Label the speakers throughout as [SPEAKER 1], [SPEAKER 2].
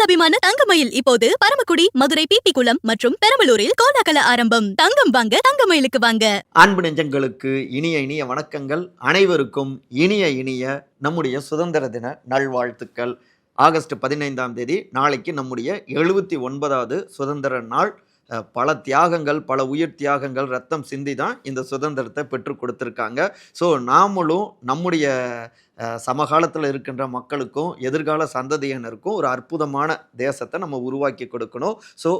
[SPEAKER 1] உங்கள் அபிமான தங்கமயில். இப்போது பரமக்குடி மதுரை பிபி குளம் மற்றும் பெரம்பலூரில் கோலாகல ஆரம்பம். தங்கம் வாங்க தங்கமயிலுக்கு வாங்க.
[SPEAKER 2] அன்பு நெஞ்சங்களுக்கு இனிய இனிய வணக்கங்கள். அனைவருக்கும் இனிய இனிய நம்முடைய சுதந்திர தின நல்வாழ்த்துக்கள். ஆகஸ்ட் பதினைந்தாம் தேதி நாளைக்கு நம்முடைய எழுபத்தி ஒன்பதாவது சுதந்திர நாள். பல தியாகங்கள் பல உயிர் தியாகங்கள் ரத்தம் சிந்தி தான் இந்த சுதந்திரத்தை பெற்றுக் கொடுத்துருக்காங்க. ஸோ நாமளும் நம்முடைய சமகாலத்தில் இருக்கின்ற மக்களுக்கும் எதிர்கால சந்ததியினருக்கும் ஒரு அற்புதமான தேசத்தை நம்ம உருவாக்கி கொடுக்கணும். ஸோ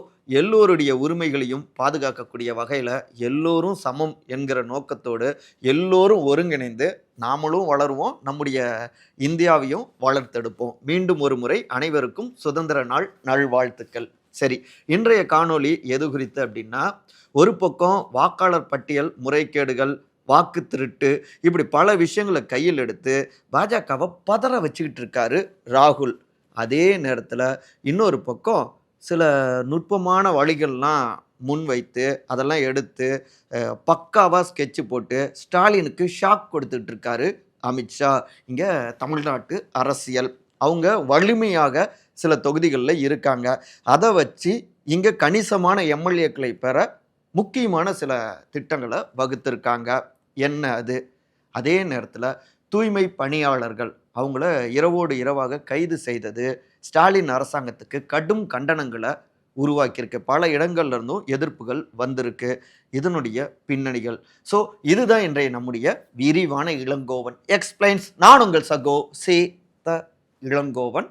[SPEAKER 2] எல்லோருடைய உரிமைகளையும் பாதுகாக்கக்கூடிய வகையில் எல்லோரும் சமம் என்கிற நோக்கத்தோடு எல்லோரும் ஒருங்கிணைந்து நாமளும் வளருவோம் நம்முடைய இந்தியாவையும் வளர்த்தெடுப்போம். மீண்டும் ஒரு முறை அனைவருக்கும் சுதந்திர நாள் நல்வாழ்த்துக்கள். சரி இன்றைய காணொளி எது குறித்து அப்படின்னா ஒரு பக்கம் வாக்காளர் பட்டியல் முறைகேடுகள் வாக்கு திருட்டு இப்படி பல விஷயங்களை கையில் எடுத்து பாஜகவை பதற வச்சுக்கிட்டு இருக்காரு ராகுல். அதே நேரத்தில் இன்னொரு பக்கம் சில நுட்பமான வழிகள்லாம் முன்வைத்து அதெல்லாம் எடுத்து பக்காவாக ஸ்கெட்சு ஸ்கெட்ச் போட்டு ஸ்டாலினுக்கு ஷாக் கொடுத்துட்டு இருக்காரு அமித்ஷா. இங்கே தமிழ்நாட்டு அரசியல். அவங்க வலிமையாக சில தொகுதிகளில் இருக்காங்க. அதை வச்சு இங்கே கணிசமான எம்எல்ஏக்களை பெற முக்கியமான சில திட்டங்களை வகுத்திருக்காங்க. என்ன அது? அதே நேரத்தில் தூய்மை பணியாளர்கள் அவங்கள இரவோடு இரவாக கைது செய்தது ஸ்டாலின் அரசாங்கத்துக்கு கடும் கண்டனங்களை உருவாக்கியிருக்கு. பல இடங்கள்ல இருந்தும் எதிர்ப்புகள் வந்திருக்கு. இதனுடைய பின்னணிகள். ஸோ இதுதான் இன்றைய நம்முடைய விரிவான இளங்கோவன். எக்ஸ்பிளைன்ஸ் நான் உங்கள் சகோ சே த இளங்கோவன்.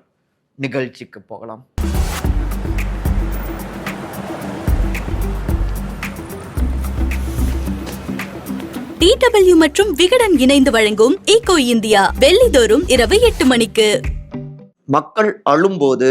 [SPEAKER 2] நிகழ்ச்சிக்கு போகலாம்.
[SPEAKER 1] டிடபிள்யூ மற்றும் விகடன் இணைந்து வழங்கும் ஈகோ இந்தியா வெள்ளிதோறும் இரவு எட்டு மணிக்கு.
[SPEAKER 2] மக்கள் அழும்போது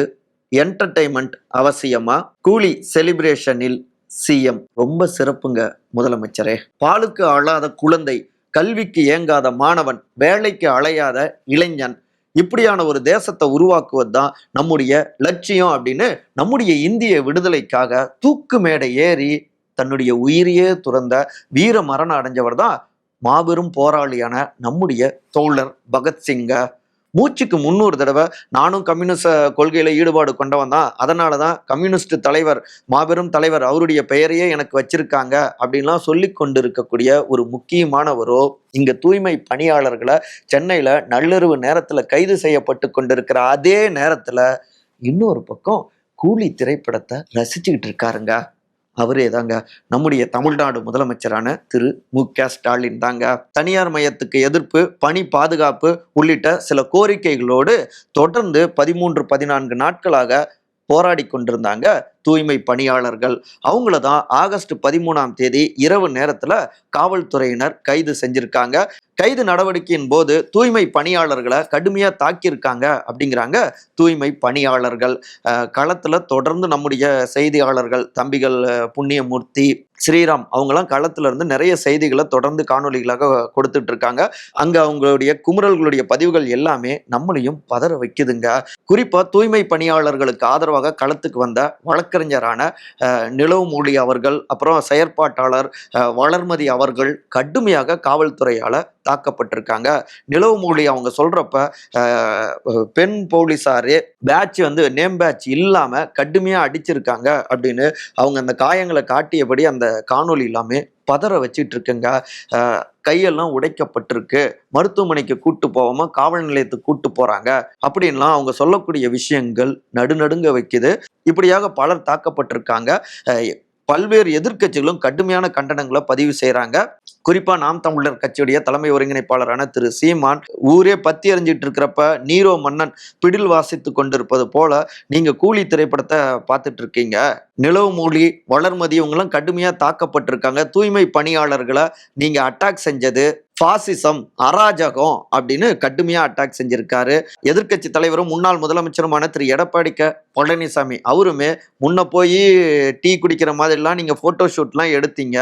[SPEAKER 2] என்டர்டைன்மெண்ட் அவசியமா? கூலி செலிப்ரேஷனில் சிஎம் ரொம்ப சிறப்புங்க முதலமைச்சரே. பாலுக்கு அழாத குழந்தை கல்விக்கு ஏங்காத மாணவன் வேலைக்கு அலையாத இளைஞன் இப்படியான ஒரு தேசத்தை உருவாக்குவது தான் நம்முடைய லட்சியம் அப்படின்னு நம்முடைய இந்திய விடுதலைக்காக தூக்கு மேடை ஏறி தன்னுடைய உயிரையே துறந்த வீர மரணம் அடைஞ்சவர் தான் மாபெரும் போராளியான நம்முடைய தோழர் பகத்சிங்க மூச்சுக்கு முன்னூறு தடவை நானும் கம்யூனிஸ்ட கொள்கையில் ஈடுபாடு கொண்டவன் தான். அதனால தான் கம்யூனிஸ்ட் தலைவர் மாபெரும் தலைவர் அவருடைய பெயரையே எனக்கு வச்சிருக்காங்க அப்படின்லாம் சொல்லி கொண்டு இருக்கக்கூடிய ஒரு முக்கியமானவரோ இங்க தூய்மை பணியாளர்களை சென்னையில் நள்ளிரவு நேரத்தில் கைது செய்யப்பட்டு கொண்டிருக்கிற அதே நேரத்தில் இன்னொரு பக்கம் கூலி திரைப்படத்தை ரசிச்சுக்கிட்டு இருக்காருங்க. அவரே தாங்க. நம்முடைய தமிழ்நாடு முதலமைச்சரான திரு மு க ஸ்டாலின் தாங்க. தனியார் மையத்துக்கு எதிர்ப்பு பணி பாதுகாப்பு உள்ளிட்ட சில கோரிக்கைகளோடு தொடர்ந்து பதிமூன்று பதினான்கு நாட்களாக போராடி கொண்டிருந்தாங்க. தூய்மை பணியாளர்கள். அவங்கள தான் ஆகஸ்ட் பதிமூணாம் தேதி இரவு நேரத்தில் காவல்துறையினர் கைது செஞ்சிருக்காங்க. கைது நடவடிக்கையின் போது தூய்மை பணியாளர்களை கடுமையாக தாக்கியிருக்காங்க அப்படிங்கிறாங்க தூய்மை பணியாளர்கள். களத்தில் தொடர்ந்து நம்முடைய செய்தியாளர்கள் தம்பிகள் புண்ணியமூர்த்தி ஸ்ரீராம் அவங்களாம் களத்துல இருந்து நிறைய செய்திகளை தொடர்ந்து காணொளிகளாக கொடுத்துட்டு இருக்காங்க அங்க அவங்களுடைய குமுறல்களுடைய பதிவுகள் எல்லாமே நம்மளையும் பதற வைக்குதுங்க. குறிப்பா தூய்மை பணியாளர்களுக்கு ஆதரவாக களத்துக்கு வந்த வழக்கறிஞரான நிலவுமூலி நிலவு மொழி அவர்கள் அப்புறம் செயற்பாட்டாளர் வளர்மதி அவர்கள் கடுமையாக காவல்துறையால் தாக்கப்பட்டிருக்காங்க. நிலவு மொழி அவங்க சொல்கிறப்ப பெண் போலீஸாரே பேட்ச் வந்து நேம் பேட்ச் இல்லாமல் கடுமையாக அடிச்சிருக்காங்க அப்படின்னு அவங்க அந்த காயங்களை காட்டியபடி அந்த காணொளி எல்லாமே பதற வச்சிட்டு இருக்குங்க கையெல்லாம் உடைக்கப்பட்டிருக்கு. மருத்துவமனைக்கு கூட்டு போகாம காவல் நிலையத்துக்கு கூட்டு போறாங்க. அப்படின்லாம் அவங்க சொல்லக்கூடிய விஷயங்கள் நடுநடுங்க வைக்குது. இப்படியாக பலர் தாக்கப்பட்டிருக்காங்க. பல்வேறு எதிர்க்கட்சிகளும் கடுமையான கண்டனங்களை பதிவு செய்கிறாங்க குறிப்பா நாம் தமிழர் கட்சியுடைய தலைமை ஒருங்கிணைப்பாளரான திரு சீமான் ஊரே பத்தி எறிஞ்சிட்டு இருக்கிறப்ப நீரோ மன்னன் பிடில் வாசித்து கொண்டிருப்பது போல நீங்க கூலி திரைப்படத்தை பார்த்துட்டு இருக்கீங்க. நிலவு மூலி வளர்மதி இவங்கெல்லாம் கடுமையாக தாக்கப்பட்டிருக்காங்க. தூய்மை பணியாளர்களை நீங்கள் அட்டாக் செஞ்சது பாசிசம் அராஜகம் அப்படின்னு கடுமையாக அட்டாக் செஞ்சிருக்காரு. எதிர்க்கட்சி தலைவரும் முன்னாள் முதலமைச்சருமான திரு. எடப்பாடி க பழனிசாமி அவருமே முன்ன போய் டீ குடிக்கிற மாதிரிலாம் நீங்கள் ஃபோட்டோ ஷூட்லாம் எடுத்தீங்க.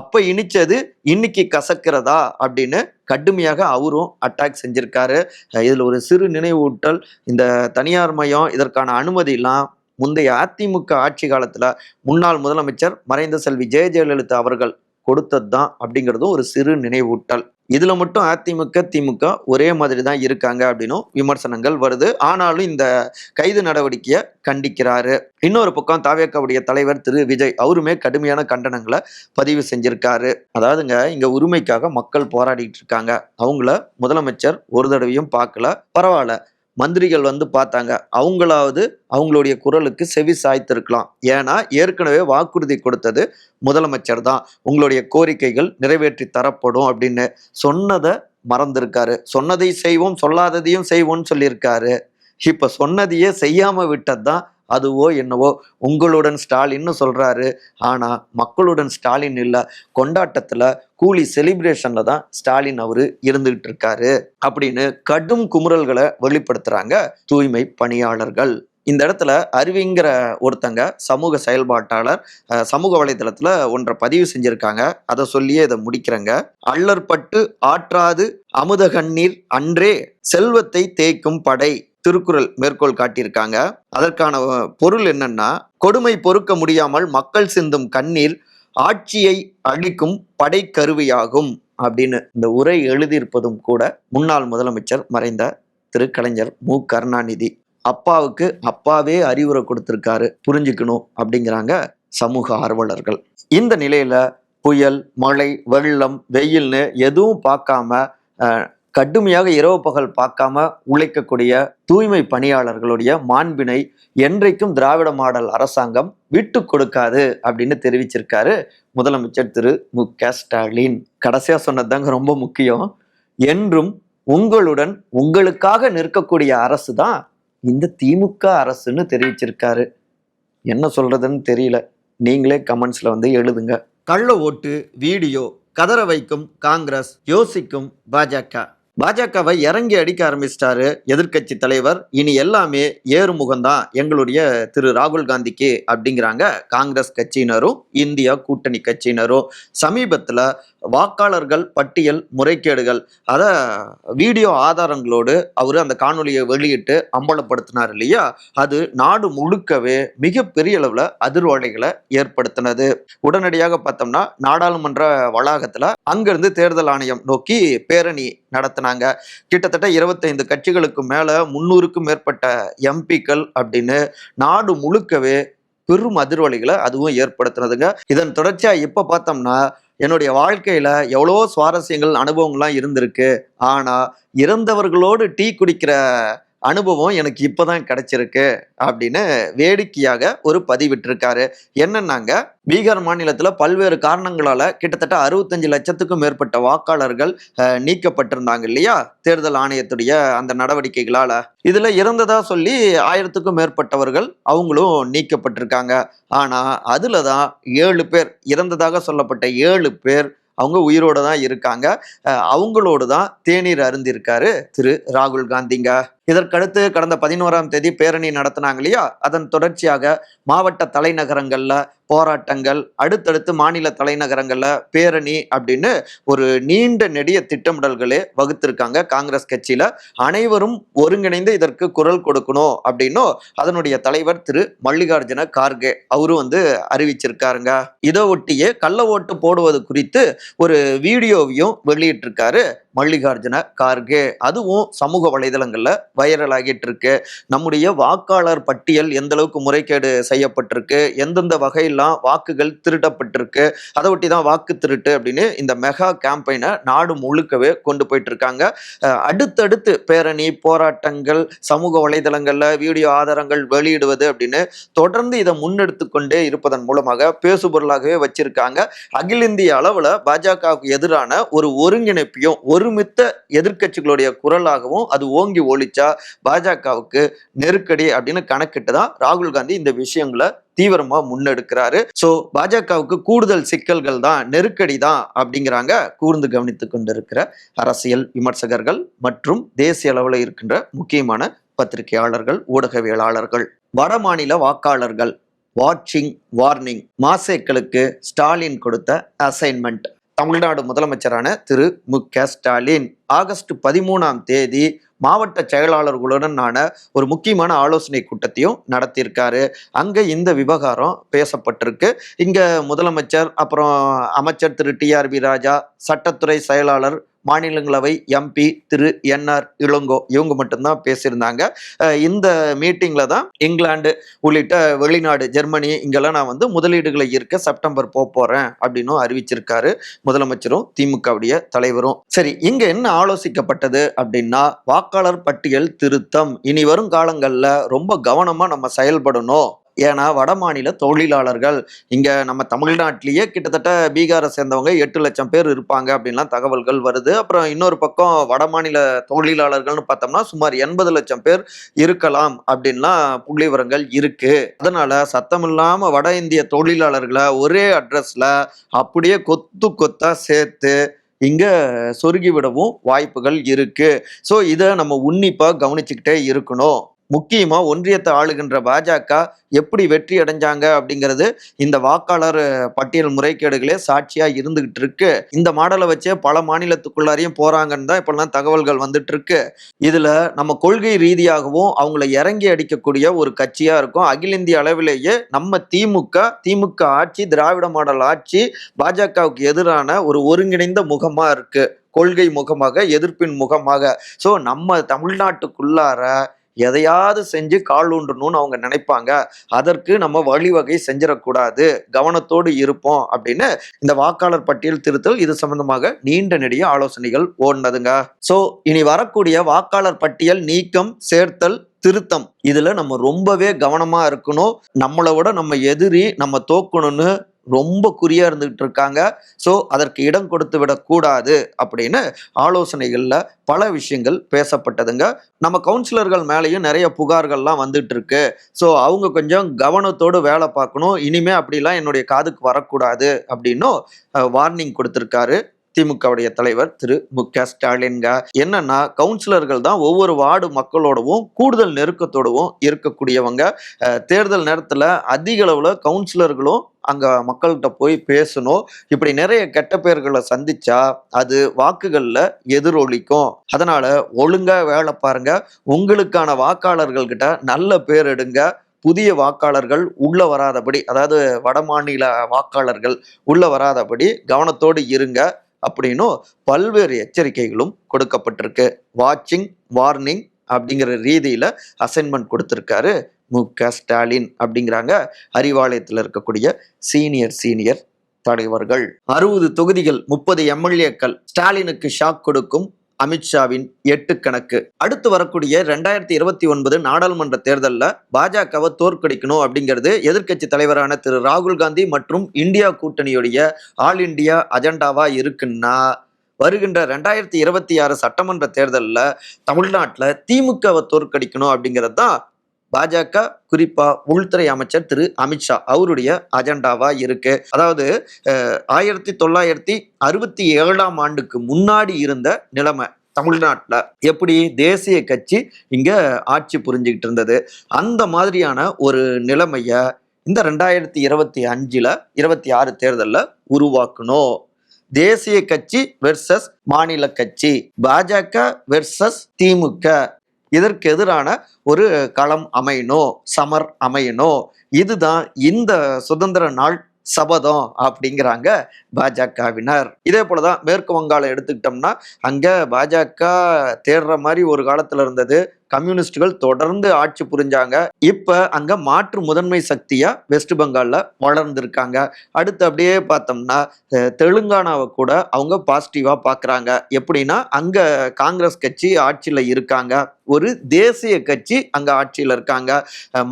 [SPEAKER 2] அப்போ இனிச்சது இன்னைக்கு கசக்கிறதா அப்படின்னு கடுமையாக அவரும் அட்டாக் செஞ்சிருக்காரு. இதில் ஒரு சிறு நினைவூட்டல் இந்த தனியார் மையம் இதற்கான அனுமதியெல்லாம் முந்தைய அதிமுக ஆட்சி காலத்தில் முன்னாள் முதலமைச்சர் மறைந்த செல்வி ஜெய ஜெயலலிதா அவர்கள் கொடுத்தது தான் அப்படிங்கிறதும் ஒரு சிறு நினைவூட்டல். இதுல மட்டும் அதிமுக திமுக ஒரே மாதிரி தான் இருக்காங்க அப்படின்னும் விமர்சனங்கள் வருது. ஆனாலும் இந்த கைது நடவடிக்கையை கண்டிக்கிறாரு. இன்னொரு பக்கம் தாவேக்காவுடைய தலைவர் திரு விஜய் அவருமே கடுமையான கண்டனங்களை பதிவு செஞ்சிருக்காரு. அதாவதுங்க இங்க உரிமைக்காக மக்கள் போராடிட்டு இருக்காங்க. அவங்கள முதலமைச்சர் ஒரு தடவையும் பார்க்கல. பரவாயில்ல. மந்திரிகள் வந்து பார்த்தாங்க அவங்களாவது அவங்களுடைய குரலுக்கு செவி சாய்த்திருக்கலாம். ஏன்னா ஏற்கனவே வாக்குறுதி கொடுத்தது முதலமைச்சர் தான். உங்களுடைய கோரிக்கைகள் நிறைவேற்றி தரப்படும் அப்படின்னு சொன்னதை மறந்திருக்காரு. சொன்னதை செய்வோம் சொல்லாததையும் செய்வோம்னு சொல்லியிருக்காரு. இப்போ சொன்னதையே செய்யாமல் விட்டது தான் அதுவோ என்னவோ உங்களுடன் ஸ்டாலின்னு சொல்கிறாரு ஆனால் மக்களுடன் ஸ்டாலின் இல்லை. கொண்டாட்டத்தில் கூலி செலிப்ரேஷனில் தான் ஸ்டாலின் அவர் இருந்துகிட்டு இருக்காரு அப்படின்னு கடும் குமுறல்களை வெளிப்படுத்துகிறாங்க தூய்மை பணியாளர்கள். இந்த இடத்துல அருவிங்கிற ஒருத்தங்க சமூக செயல்பாட்டாளர் சமூக வலைதளத்துல ஒன்றை பதிவு செஞ்சிருக்காங்க. அதை சொல்லியே இதை முடிக்கிறேங்க. அல்லற்பட்டு ஆற்றாது அமுத கண்ணீர் அன்றே செல்வத்தை தேய்க்கும் படை. திருக்குறள் மேற்கோள் காட்டியிருக்காங்க. அதற்கான பொருள் என்னன்னா கொடுமை பொறுக்க முடியாமல் மக்கள் சிந்தும் கண்ணீர் ஆட்சியை அழிக்கும் படைக்கருவியாகும் அப்படின்னு இந்த உரை எழுதியிருப்பதும் கூட முன்னாள் முதலமைச்சர் மறைந்த திரு கலைஞர் மு. கருணாநிதி. அப்பாவுக்கு அப்பாவே அறிவுரை கொடுத்திருக்காரு. புரிஞ்சுக்கணும் அப்படிங்கிறாங்க சமூக ஆர்வலர்கள். இந்த நிலையில புயல் மழை வெள்ளம் வெயில்னு எதுவும் பார்க்காம கடுமையாக இரவு பகல் பார்க்காம உழைக்கக்கூடிய தூய்மை பணியாளர்களுடைய மாண்பினை என்றைக்கும் திராவிட மாடல் அரசாங்கம் விட்டு கொடுக்காது அப்படின்னு தெரிவிச்சிருக்காரு முதலமைச்சர் திரு மு க ஸ்டாலின். கடைசியா சொன்னதுதாங்க ரொம்ப முக்கியம். என்றும் உங்களுடன் உங்களுக்காக நிற்கக்கூடிய அரசு தான் இந்த திமுக அரசுன்னு தெரிவிச்சிருக்காரு. என்ன சொல்றதுன்னு தெரியல. நீங்களே கமெண்ட்ஸ்ல வந்து எழுதுங்க. கள்ள ஓட்டு வீடியோ கதற வைக்கும் காங்கிரஸ் யோசிக்கும் பாஜக. பாஜகவை இறங்கி அடிக்க ஆரம்பிச்சிட்டாரு எதிர்க்கட்சி தலைவர். இனி எல்லாமே ஏறுமுகம்தான் எங்களுடைய திரு ராகுல் காந்திக்கு அப்படிங்கிறாங்க காங்கிரஸ் கட்சியினரும் இந்தியா கூட்டணி கட்சியினரும். சமீபத்தில் வாக்காளர்கள் பட்டியல் முறைகேடுகள் அதை வீடியோ ஆதாரங்களோடு அவர் அந்த காணொலியை வெளியிட்டு அம்பலப்படுத்தினார் இல்லையா? அது நாடு முழுக்கவே மிகப்பெரிய அளவில் அதிர்வலைகளை ஏற்படுத்தினது. உடனடியாக பார்த்தோம்னா நாடாளுமன்ற வளாகத்தில் அங்கிருந்து தேர்தல் ஆணையம் நோக்கி பேரணி நடத்தினாங்க கிட்டத்தட்ட இருபத்தைந்து கட்சிகளுக்கு மேலே முன்னூறுக்கும் மேற்பட்ட எம்பிக்கள் அப்படின்னு நாடு முழுக்கவே பெரும் அதிர்வலைகளை அதுவும் ஏற்படுத்தினதுங்க. இதன் தொடர்ச்சியாக இப்போ பார்த்தோம்னா என்னுடைய வாழ்க்கையில் எவ்வளோ சுவாரஸ்யங்கள் அனுபவங்கள்லாம் இருந்திருக்கு. ஆனால் இறந்தவர்களோடு டீ குடிக்கிற அனுபவம் எனக்கு இப்போதான் கிடைச்சிருக்கு அப்படின்னு வேடிக்கையாக ஒரு பதிவிட்டிருக்காரு. என்னன்னாங்க? பீகார் மாநிலத்தில் பல்வேறு காரணங்களால கிட்டத்தட்ட அறுபத்தஞ்சு லட்சத்துக்கும் மேற்பட்ட வாக்காளர்கள் நீக்கப்பட்டிருந்தாங்க இல்லையா? தேர்தல் ஆணையத்துடைய அந்த நடவடிக்கைகளால. இதுல இறந்ததா சொல்லி ஆயிரத்துக்கும் மேற்பட்டவர்கள் அவங்களும் நீக்கப்பட்டிருக்காங்க. ஆனா அதுல தான் ஏழு பேர் இறந்ததாக சொல்லப்பட்ட ஏழு பேர் அவங்க உயிரோட தான் இருக்காங்க. அவங்களோடு தான் தேநீர் அருந்திருக்காரு திரு ராகுல் காந்திங்க. இதற்கடுத்து கடந்த பதினோராம் தேதி பேரணி நடத்தினாங்க இல்லையா? அதன் தொடர்ச்சியாக மாவட்ட தலைநகரங்களில் போராட்டங்கள் அடுத்தடுத்து மாநில தலைநகரங்களில் பேரணி அப்படின்னு ஒரு நீண்ட நெடிய திட்டமிடல்களே வகுத்திருக்காங்க காங்கிரஸ் கட்சியில். அனைவரும் ஒருங்கிணைந்து இதற்கு குரல் கொடுக்கணும் அப்படின்னும் அதனுடைய தலைவர் திரு மல்லிகார்ஜுன கார்கே அவரும் வந்து அறிவிச்சிருக்காருங்க. இதை ஒட்டியே கள்ள ஓட்டு போடுவது குறித்து ஒரு வீடியோவையும் வெளியிட்டிருக்காரு மல்லிகார்ஜுன கார்கே அதுவும் சமூக வலைதளங்களில் வைரல் ஆகிட்டு இருக்கு நம்முடைய வாக்காளர் பட்டியல் எந்த அளவுக்கு முறைகேடு செய்யப்பட்டிருக்கு எந்தெந்த வகையெல்லாம் வாக்குகள் திருடப்பட்டிருக்கு அதை ஒட்டி தான் வாக்கு திருட்டு அப்படின்னு இந்த மெகா கேம்பெயினை நாடு முழுக்கவே கொண்டு போயிட்டு இருக்காங்க அடுத்தடுத்து பேரணி போராட்டங்கள் சமூக வலைதளங்களில் வீடியோ ஆதாரங்கள் வெளியிடுவது அப்படின்னு தொடர்ந்து இதை முன்னெடுத்து கொண்டே இருப்பதன் மூலமாக பேசுபொருளாகவே வச்சிருக்காங்க. அகில இந்திய அளவில் பாஜகவுக்கு எதிரான ஒரு ஒருங்கிணைப்பையும் ஒரு ஒருமித்த எதிர்க்கட்சிகளுடைய குரலாகவும் அது ஓங்கி ஒழிச்சா பாஜகவுக்கு நெருக்கடி அப்படின்னு கணக்கிட்டு தான் ராகுல் காந்தி இந்த விஷயங்களை தீவிரமா முன்னெடுக்கிறாரு. சோ பாஜகவுக்கு கூடுதல் சிக்கல்கள் தான் நெருக்கடி தான் அப்படிங்கிறாங்க கூர்ந்து கவனித்துக் கொண்டிருக்கிற அரசியல் விமர்சகர்கள் மற்றும் தேசிய அளவில் இருக்கின்ற முக்கியமான பத்திரிகையாளர்கள் ஊடகவியலாளர்கள் வட மாநில வாக்காளர்கள் வாட்சிங் வார்னிங் மாசேக்களுக்கு ஸ்டாலின் கொடுத்த அசைன்மெண்ட் தமிழ்நாடு முதலமைச்சரான திரு மு க ஸ்டாலின். ஆகஸ்ட் பதிமூணாம் தேதி மாவட்ட செயலாளர்களுடனான ஒரு முக்கியமான ஆலோசனை கூட்டத்தையும் நடத்தியிருக்காரு. அங்கே இந்த விவகாரம் பேசப்பட்டிருக்கு. இங்கே முதலமைச்சர் அப்புறம் அமைச்சர் திரு டிஆர்பி ராஜா சட்டத்துறை செயலாளர் மாநிலங்களவை எம்பி திரு என்ஆர் இளங்கோ இவங்க மட்டும்தான் பேசியிருந்தாங்க. இந்த மீட்டிங்கில் தான் இங்கிலாந்து உள்ளிட்ட வெளிநாடு ஜெர்மனி இங்கெல்லாம் நான் வந்து முதலீடுகளை இருக்க செப்டம்பர் போக போகிறேன் அப்படின்னும் அறிவிச்சிருக்காரு முதலமைச்சரும் திமுகவுடைய தலைவரும். சரி இங்கே என்ன ஆலோசிக்கப்பட்டது அப்படின்னா வாக்காளர் பட்டியல் திருத்தம். இனி வரும் காலங்களில் ரொம்ப கவனமாக நம்ம செயல்படணும். ஏன்னா வட மாநில தொழிலாளர்கள் இங்கே நம்ம தமிழ்நாட்டிலேயே கிட்டத்தட்ட பீகாரை சேர்ந்தவங்க எட்டு லட்சம் பேர் இருப்பாங்க அப்படின்லாம் தகவல்கள் வருது. அப்புறம் இன்னொரு பக்கம் வட மாநில தொழிலாளர்கள்னு பார்த்தோம்னா சுமார் எண்பது லட்சம் பேர் இருக்கலாம் அப்படின்லாம் புள்ளி விவரங்கள் இருக்கு. அதனால சத்தமில்லாம வட இந்திய தொழிலாளர்களை ஒரே அட்ரஸ்ல அப்படியே கொத்து கொத்தா சேர்த்து இங்கே சொருகி விடவும் வாய்ப்புகள் இருக்குது ஸோ இதை நம்ம உன்னிப்பாக கவனிச்சுக்கிட்டே இருக்கணும். முக்கியமாக ஒன்றியத்தை ஆளுகின்ற பாஜக எப்படி வெற்றி அடைஞ்சாங்க அப்படிங்கிறது இந்த வாக்காளர் பட்டியல் முறைகேடுகளே சாட்சியாக இருந்துகிட்டு இருக்கு. இந்த மாடலை வச்சே பல மாநிலத்துக்குள்ளாரையும் போறாங்கன்னு தான் இப்பெல்லாம் தகவல்கள் வந்துட்டு இருக்கு. இதுல நம்ம கொள்கை ரீதியாகவும் அவங்கள இறங்கி அடிக்கக்கூடிய ஒரு கட்சியா இருக்கும். அகில இந்திய அளவிலேயே நம்ம திமுக திமுக ஆட்சி திராவிட மாடல் ஆட்சி பாஜகவுக்கு எதிரான ஒரு ஒருங்கிணைந்த முகமா இருக்கு. கொள்கை முகமாக எதிர்ப்பின் முகமாக. ஸோ நம்ம தமிழ்நாட்டுக்குள்ளார எதையாவது செஞ்சு கால் ஊன்றணும்னு அவங்க நினைப்பாங்க. அதற்கு நம்ம வழிவகை செஞ்சிடக்கூடாது. கவனத்தோடு இருப்போம் அப்படின்னு இந்த வாக்காளர் பட்டியல் திருத்தல் இது சம்பந்தமாக நீண்ட நெடிய ஆலோசனைகள் ஓடினதுங்க. ஸோ இனி வரக்கூடிய வாக்காளர் பட்டியல் நீக்கம் சேர்த்தல் திருத்தம் இதுல நம்ம ரொம்பவே கவனமா இருக்கணும். நம்மளை விட நம்ம எதிரி நம்ம தோக்கணும்னு ரொம்ப குறியா இருந்துகிட்டு இருக்காங்க ஸோ அதற்கு இடம் கொடுத்து விடக்கூடாது அப்படின்னு ஆலோசனைகளில் பல விஷயங்கள் பேசப்பட்டதுங்க. நம்ம கவுன்சிலர்கள் மேலேயும் நிறைய புகார்கள்லாம் வந்துட்டு இருக்கு ஸோ அவங்க கொஞ்சம் கவனத்தோடு வேலை பார்க்கணும். இனிமே அப்படிலாம் என்னுடைய காதுக்கு வரக்கூடாது அப்படின்னும் வார்னிங் கொடுத்துருக்காரு. திமுகவுடைய தலைவர் திரு மு க ஸ்டாலின்க. என்னன்னா கவுன்சிலர்கள் தான் ஒவ்வொரு வார்டு மக்களோடவும் கூடுதல் நெருக்கத்தோடவும் இருக்கக்கூடியவங்க. தேர்தல் நேரத்தில் அதிக அளவில் கவுன்சிலர்களும் அங்கே மக்கள்கிட்ட போய் பேசணும். இப்படி நிறைய கெட்ட பெயர்களை சந்திச்சா அது வாக்குகளில் எதிரொலிக்கும். அதனால ஒழுங்காக வேலை பாருங்க. உங்களுக்கான வாக்காளர்கள்கிட்ட நல்ல பேர் எடுங்க. புதிய வாக்காளர்கள் உள்ள வராதபடி அதாவது வடமாநில வாக்காளர்கள் உள்ள வராதபடி கவனத்தோடு இருங்க. அப்படின்னும் பல்வேறு எச்சரிக்கைகளும் கொடுக்கப்பட்டிருக்கு. வாட்சிங் வார்னிங் அப்படிங்கிற ரீதியில் அசைன்மெண்ட் கொடுத்துருக்காரு மு க ஸ்டாலின் அப்படிங்கிறாங்க. அறிவாலயத்தில் இருக்கக்கூடிய சீனியர் சீனியர் தலைவர்கள். அறுபது தொகுதிகள் முப்பது எம்எல்ஏக்கள் ஸ்டாலினுக்கு ஷாக் கொடுக்கும் அமித்ஷாவின் எட்டு கணக்கு. அடுத்து வரக்கூடிய ரெண்டாயிரத்தி இருபத்தி ஒன்பது நாடாளுமன்ற தேர்தலில் பாஜகவை தோற்கடிக்கணும் அப்படிங்கிறது எதிர்க்கட்சி தலைவரான திரு ராகுல் காந்தி மற்றும் இந்தியா கூட்டணியுடைய ஆல் இந்தியா அஜெண்டாவா இருக்குன்னா வருகின்ற ரெண்டாயிரத்தி இருபத்தி ஆறு சட்டமன்ற தேர்தலில் தமிழ்நாட்டில் திமுகவை தோற்கடிக்கணும் அப்படிங்கிறது தான் பாஜக குறிப்பா உள்துறை அமைச்சர் திரு அமித்ஷா அவருடைய அஜெண்டாவா இருக்கு. அதாவது ஆயிரத்தி தொள்ளாயிரத்தி அறுபத்தி ஏழாம் ஆண்டுக்கு முன்னாடி இருந்த நிலைமை தமிழ்நாட்டில். எப்படி தேசிய கட்சி இங்க ஆட்சி புரிஞ்சுக்கிட்டு இருந்தது? அந்த மாதிரியான ஒரு நிலைமைய இந்த ரெண்டாயிரத்தி இருபத்தி அஞ்சுல இருபத்தி ஆறு தேர்தலில் உருவாக்கணும் தேசிய கட்சி வெர்சஸ் மாநில கட்சி. பாஜக வெர்சஸ் திமுக இதற்கு எதிரான ஒரு களம் அமையணும் சமர் அமையணும் இதுதான் இந்த சுதந்திர நாள் சபதம் அப்படிங்கிறாங்க பாஜகவினர். இதே போலதான் மேற்கு வங்காளம் எடுத்துக்கிட்டோம்னா அங்க பாஜக தேடுற மாதிரி ஒரு காலத்துல இருந்தது. கம்யூனிஸ்டுகள் தொடர்ந்து ஆட்சி புரிஞ்சாங்க. இப்ப அங்க மாற்று முதன்மை சக்தியா வெஸ்ட் பெங்கால்ல வளர்ந்திருக்காங்க. அடுத்து அப்படியே பார்த்தோம்னா தெலுங்கானாவை கூட அவங்க பாசிட்டிவா பாக்குறாங்க. எப்படின்னா அங்க காங்கிரஸ் கட்சி ஆட்சியில இருக்காங்க. ஒரு தேசிய கட்சி அங்க ஆட்சியில இருக்காங்க.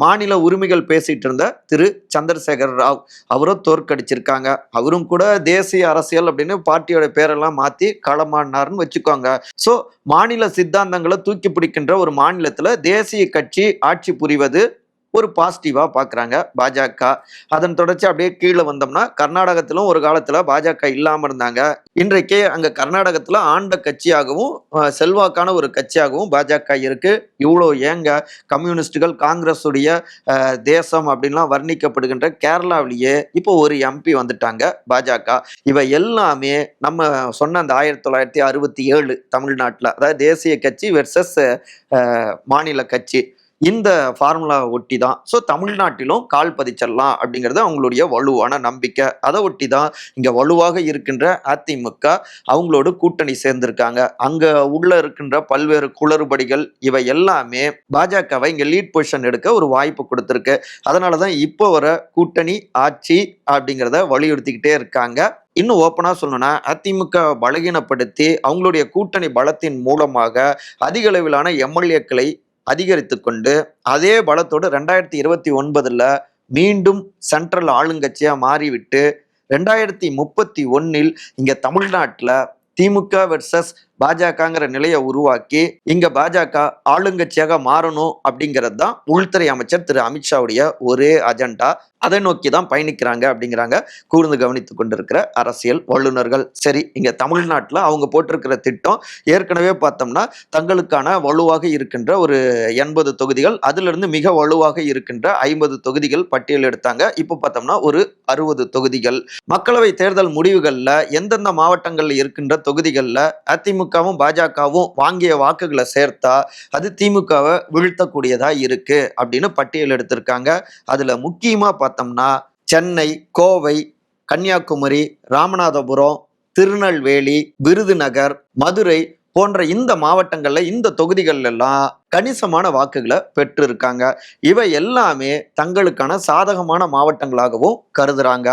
[SPEAKER 2] மாநில உரிமைகள் பேசிட்டு இருந்த திரு சந்திரசேகர் ராவ் அவரும் தோற்கடிச்சிருக்காங்க. அவரும் கூட தேசிய அரசியல் அப்படின்னு பார்ட்டியோட பேரெல்லாம் மாத்தி களமாடினார்னு வச்சுக்கோங்க. ஸோ மாநில சித்தாந்தங்களை தூக்கி பிடிக்கின்ற ஒரு மாநிலத்தில் தேசிய கட்சி ஆட்சி புரிவது ஒரு பாசிட்டிவாக பார்க்குறாங்க பாஜக அதன் தொடர்ச்சி அப்படியே கீழே வந்தோம்னா கர்நாடகத்திலும் ஒரு காலத்தில் பாஜக இல்லாமல் இருந்தாங்க. இன்றைக்கே அங்கே கர்நாடகத்தில் ஆண்ட கட்சியாகவும் செல்வாக்கான ஒரு கட்சியாகவும் பாஜக இருக்கு. இவ்வளோ ஏங்க கம்யூனிஸ்டுகள் காங்கிரஸுடைய தேசம் அப்படின்லாம் வர்ணிக்கப்படுகின்ற கேரளாவிலேயே இப்போ ஒரு எம்பி வந்துட்டாங்க பாஜக. இவை எல்லாமே நம்ம சொன்ன அந்த ஆயிரத்தி தொள்ளாயிரத்தி அறுபத்தி ஏழு தமிழ்நாட்டில் அதாவது தேசிய கட்சி வெர்சஸ் மாநில கட்சி. இந்த ஃபார்முலா ஒட்டி தான் ஸோ தமிழ்நாட்டிலும் கால் பதிச்சிடலாம் அப்படிங்கிறது அவங்களுடைய வலுவான நம்பிக்கை. அதை ஒட்டி தான் இங்கே வலுவாக இருக்கின்ற அதிமுக அவங்களோட கூட்டணி சேர்ந்திருக்காங்க. அங்கே உள்ள இருக்கின்ற பல்வேறு குளறுபடிகள் இவை எல்லாமே பாஜகவை இங்கே லீட் பொசிஷன் எடுக்க ஒரு வாய்ப்பு கொடுத்துருக்கு. அதனால தான் இப்போ வர கூட்டணி ஆட்சி அப்படிங்கிறத வலியுறுத்திக்கிட்டே இருக்காங்க. இன்னும் ஓப்பனாக சொல்லணும்னா அதிமுக பலகீனப்படுத்தி அவங்களுடைய கூட்டணி பலத்தின் மூலமாக அதிக அளவிலான எம்எல்ஏக்களை அதிகரித்து கொண்டு அதே பலத்தோடு ரெண்டாயிரத்தி இருபத்தி ஒன்பதில் மீண்டும் சென்ட்ரல் ஆளுங்கட்சியாக மாறிவிட்டு ரெண்டாயிரத்தி முப்பத்தி ஒன்னில் இங்கே தமிழ்நாட்டில் திமுக வெர்சஸ் பாஜகங்கிற நிலையை உருவாக்கி இங்க பாஜக ஆளுங்கட்சியாக மாறணும் அப்படிங்கிறது தான் உள்துறை அமைச்சர் திரு அமித்ஷாவுடைய ஒரே அஜெண்டா. அதை நோக்கி தான் பயணிக்கிறாங்க அப்படிங்கிறாங்க கூர்ந்து கவனித்து கொண்டிருக்கிற அரசியல் வல்லுநர்கள். சரி இங்க தமிழ்நாட்டில் அவங்க போட்டிருக்கிற திட்டம் ஏற்கனவே பார்த்தோம்னா தங்களுக்கான வலுவாக இருக்கின்ற ஒரு எண்பது தொகுதிகள் அதிலிருந்து மிக வலுவாக இருக்கின்ற ஐம்பது தொகுதிகள் பட்டியல் எடுத்தாங்க. இப்போ பார்த்தோம்னா ஒரு அறுபது தொகுதிகள். மக்களவை தேர்தல் முடிவுகளில் எந்தெந்த மாவட்டங்களில் இருக்கின்ற தொகுதிகளில் அதிமுக அதிமுகவும் பாஜகவும் வாங்கிய வாக்குகளை சேர்த்தா அது திமுகவை வீழ்த்தக்கூடியதா இருக்கு அப்படின்னு பட்டியல் எடுத்திருக்காங்க. அதுல முக்கியமா பார்த்தோம்னா சென்னை கோவை கன்னியாகுமரி ராமநாதபுரம் திருநெல்வேலி விருதுநகர் மதுரை போன்ற இந்த மாவட்டங்கள்ல இந்த தொகுதிகள்ல எல்லாம் கணிசமான வாக்குகளை பெற்றிருக்காங்க. இவை எல்லாமே தங்களுக்கான சாதகமான மாவட்டங்களாகவும் கருதுறாங்க.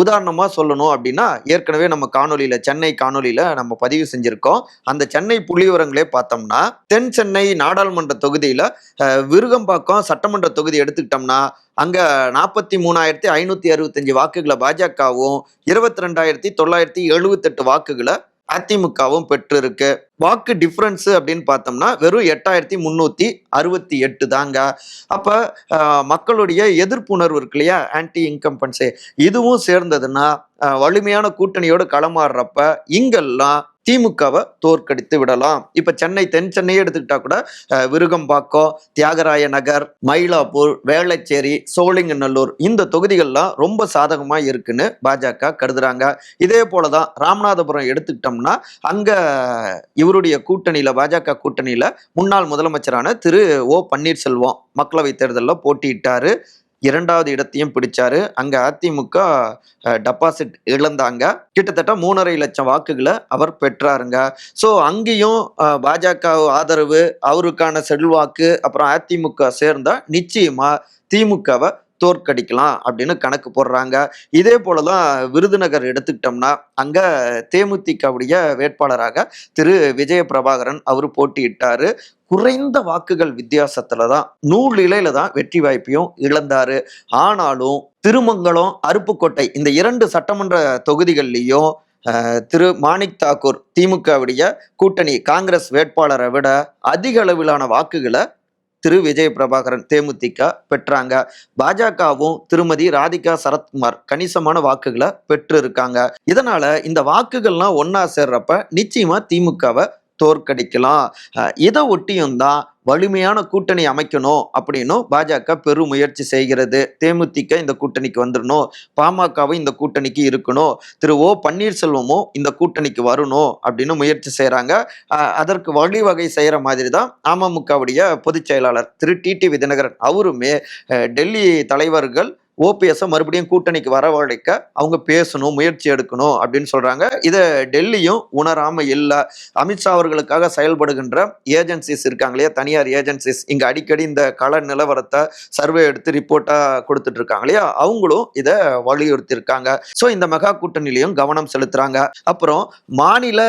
[SPEAKER 2] உதாரணமா சொல்லணும் அப்படின்னா ஏற்கனவே நம்ம காணொலியில சென்னை காணொலியில நம்ம பதிவு செஞ்சிருக்கோம். அந்த சென்னை புள்ளிவிவரங்களே பார்த்தோம்னா தென் சென்னை நாடாளுமன்ற தொகுதியில விருகம்பாக்கம் சட்டமன்ற தொகுதி எடுத்துக்கிட்டோம்னா அங்க நாற்பத்தி மூணாயிரத்தி ஐநூத்தி அறுபத்தஞ்சு வாக்குகளை பாஜகவும் இருபத்தி ரெண்டாயிரத்தி தொள்ளாயிரத்தி எழுபத்தெட்டு வாக்குகளை அதிமுகவும் பெற்றிருக்கு. வாக்கு டிஃப்ரென்ஸ் அப்படின்னு பார்த்தோம்னா வெறும் எட்டாயிரத்தி முந்நூற்றி அறுபத்தி எட்டு தாங்க. அப்போ மக்களுடைய எதிர்ப்புணர்வு இருக்கு இல்லையா? ஆன்டி இன்கம்பன்சே இதுவும் சேர்ந்ததுன்னா வலிமையான கூட்டணியோடு களமாடுறப்ப இங்கெல்லாம் திமுகவை தோற்கடித்து விடலாம். இப்ப சென்னை தென் சென்னையே எடுத்துக்கிட்டா கூட விருகம்பாக்கம் தியாகராய நகர் மயிலாப்பூர் வேளச்சேரி சோழிங்கநல்லூர் இந்த தொகுதிகள்லாம் ரொம்ப சாதகமா இருக்குன்னு பாஜக கருதுறாங்க. இதே போலதான் ராமநாதபுரம் எடுத்துக்கிட்டோம்னா அங்க இவருடைய கூட்டணியில பாஜக கூட்டணியில முன்னாள் முதலமைச்சரான திரு ஓ பன்னீர்செல்வம் மக்களவை தேர்தலில் போட்டியிட்டாரு. இரண்டாவது இடத்தையும் பிடிச்சாரு. அங்க அதிமுக டெபாசிட் இழந்தாங்க. கிட்டத்தட்ட மூணரை லட்சம் வாக்குகளை அவர் பெற்றாருங்க. ஸோ அங்கேயும் பாஜக ஆதரவு அவருக்கான செல்வாக்கு அப்புறம் அதிமுக சேர்ந்தா நிச்சயமா திமுகவை தோற்கடிக்கலாம் அப்படின்னு கணக்கு போடுறாங்க. இதே போலதான் விருதுநகர் எடுத்துக்கிட்டோம்னா அங்க தேமுதிகவுடைய வேட்பாளராக திரு. விஜய பிரபாகரன் அவர் போட்டியிட்டாரு. குறைந்த வாக்குகள் வித்தியாசத்துல தான் நூல் இலையில தான் வெற்றி வாய்ப்பையும் இழந்தாரு. ஆனாலும் திருமங்கலம் அருப்புக்கோட்டை இந்த இரண்டு சட்டமன்ற தொகுதிகள்லையும் திரு மாணிக் தாக்கூர் திமுகவுடைய கூட்டணி காங்கிரஸ் வேட்பாளரை விட அதிக அளவிலான வாக்குகளை திரு விஜய் பிரபாகரன் தேமுதிக பெற்றாங்க. பாஜகவும் திருமதி ராதிகா சரத்குமார் கணிசமான வாக்குகளை பெற்று இருக்காங்க இதனால இந்த வாக்குகள்லாம் ஒன்னா சேர்றப்ப நிச்சயமா திமுகவை தோற்கடிக்கலாம். இதை ஒட்டியும் தான் வலிமையான கூட்டணி அமைக்கணும் அப்படின்னும் பாஜக பெரும் முயற்சி செய்கிறது. தேமுதிக இந்த கூட்டணிக்கு வந்துடணும் பாமகவும் இந்த கூட்டணிக்கு இருக்கணும். திரு ஓ பன்னீர்செல்வமும் இந்த கூட்டணிக்கு வரணும் அப்படின்னு முயற்சி செய்கிறாங்க அதற்கு வழிவகை செய்கிற மாதிரி தான் அமமுகவுடைய பொதுச் செயலாளர் திரு டிடி விதிநகரன் அவருமே டெல்லி தலைவர்கள் ஓபிஎஸ்ஸை மறுபடியும் கூட்டணிக்கு வரவழைக்க அவங்க பேசணும் முயற்சி எடுக்கணும் அப்படின்னு சொல்கிறாங்க இதை டெல்லியும் உணராமல் இல்லை. அமித்ஷா அவர்களுக்காக செயல்படுகின்ற ஏஜென்சிஸ் இருக்காங்க இல்லையா? தனியார் ஏஜென்சிஸ். இங்கே அடிக்கடி இந்த கள நிலவரத்தை சர்வே எடுத்து ரிப்போர்ட்டாக கொடுத்துட்டு இருக்காங்க இல்லையா? அவங்களும் இதை வலியுறுத்தியிருக்காங்க. ஸோ இந்த மெகா கூட்டணிலையும் கவனம் செலுத்துகிறாங்க அப்புறம் மாநில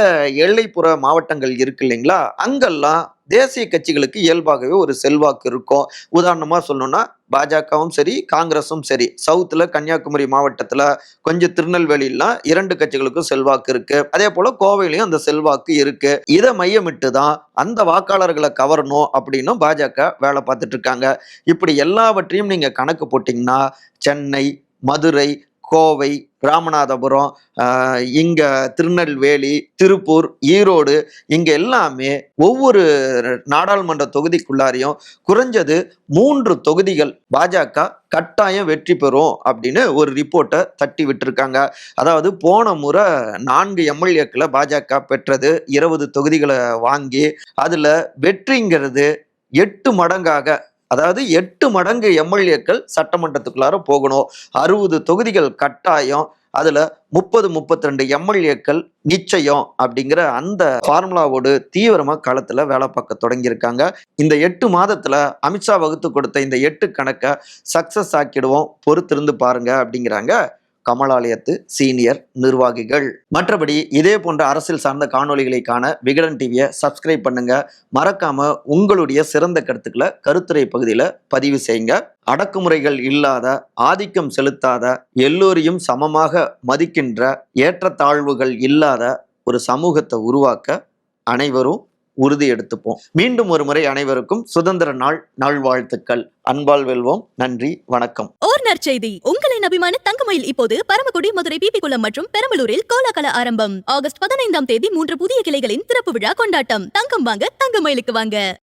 [SPEAKER 2] எல்லைப்புற மாவட்டங்கள் இருக்கு இல்லைங்களா? அங்கெல்லாம் தேசிய கட்சிகளுக்கு இயல்பாகவே ஒரு செல்வாக்கு இருக்கும். உதாரணமாக சொல்லணும்னா பாஜகவும் சரி காங்கிரஸும் சரி சவுத்தில் கன்னியாகுமரி மாவட்டத்தில் கொஞ்சம் திருநெல்வேலியெலாம் இரண்டு கட்சிகளுக்கும் செல்வாக்கு இருக்குது அதே போல் கோவையிலையும் அந்த செல்வாக்கு இருக்குது இதை மையமிட்டு தான் அந்த வாக்காளர்களை கவரணும் அப்படின்னும் பாஜக வேலை பார்த்துட்டு இருக்காங்க. இப்படி எல்லாவற்றையும் நீங்கள் கணக்கு போட்டிங்கன்னா சென்னை மதுரை கோவை ராமநாதபுரம் இங்கே திருநெல்வேலி திருப்பூர் ஈரோடு இங்கே எல்லாமே ஒவ்வொரு நாடாளுமன்ற தொகுதிக்குள்ளாரையும் குறைஞ்சது மூன்று தொகுதிகள் பாஜக கட்டாயம் வெற்றி பெறும் அப்படின்னு ஒரு ரிப்போர்ட்டை தட்டி விட்டுருக்காங்க. அதாவது போன முறை நான்கு எம்எல்ஏக்களை பாஜக பெற்றது இருபது தொகுதிகளை வாங்கி அதில் வெற்றிங்கிறது எட்டு மடங்காக அதாவது எட்டு மடங்கு எம்எல்ஏக்கள் சட்டமன்றத்துக்குள்ளார போகணும். அறுபது தொகுதிகள் கட்டாயம். அதுல முப்பது முப்பத்தி ரெண்டு எம்எல்ஏக்கள் நிச்சயம் அப்படிங்கிற அந்த ஃபார்முலாவோடு தீவிரமா களத்துல வேலை பார்க்க தொடங்கியிருக்காங்க. இந்த எட்டு மாதத்துல அமித்ஷா வகுத்து கொடுத்த இந்த எட்டு கணக்கை சக்சஸ் ஆக்கிடுவோம். பொறுத்திருந்து பாருங்க அப்படிங்கிறாங்க. கமலாலயத்து சீனியர் நிர்வாகிகள். மற்றபடி இதே போன்ற அரசியல் சார்ந்த காணொலிகளை காண விகடன் டிவியை சப்ஸ்கிரைப் பண்ணுங்க. மறக்காம உங்களுடைய சிறந்த கருத்துக்களை கருத்துரை பகுதியில் பதிவு செய்யுங்க. அடக்குமுறைகள் இல்லாத ஆதிக்கம் செலுத்தாத எல்லோரையும் சமமாக மதிக்கின்ற ஏற்றத்தாழ்வுகள் இல்லாத ஒரு சமூகத்தை உருவாக்க அனைவரும் உறுதி எடுத்துப்போம். மீண்டும் ஒரு முறை அனைவருக்கும் சுதந்திர நாள் நல்வாழ்த்துக்கள். அன்பால் வெல்வோம். நன்றி வணக்கம்.
[SPEAKER 1] ஓர் நற்செய்தி. உங்களின் அபிமான தங்கமயில் இப்போது பரமக்குடி மதுரை பிபிகுளம் மற்றும் பெரம்பலூரில் கோலாகல ஆரம்பம். ஆகஸ்ட் பதினைந்தாம் தேதி மூன்று புதிய கிளைகளின் திறப்பு விழா கொண்டாட்டம். தங்கம் வாங்க தங்கமயிலுக்கு வாங்க.